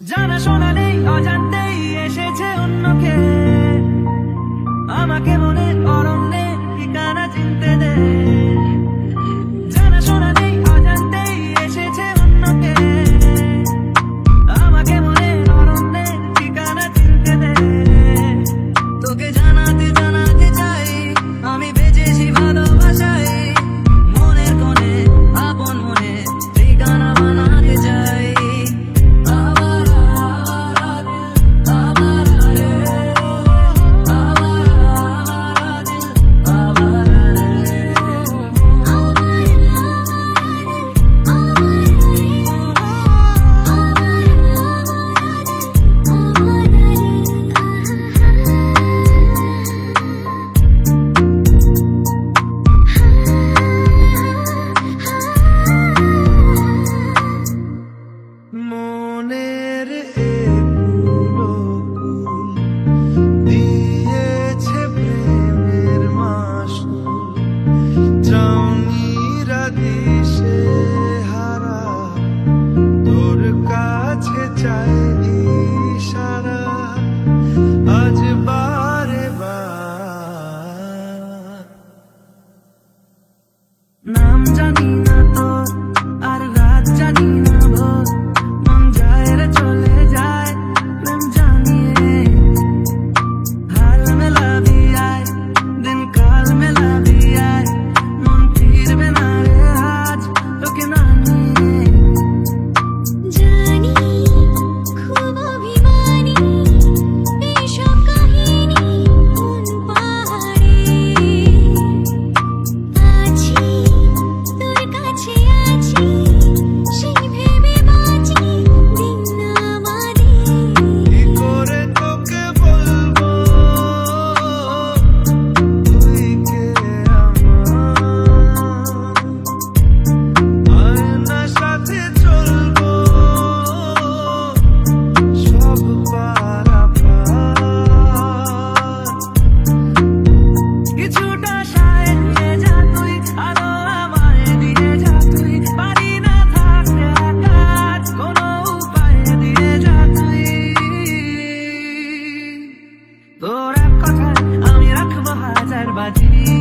জানা শোনা নেই অজান্তেই এসেছে অন্যকে। আমাকে মনে it is. তোরা কথা আমি রাখবো হাজার বাজি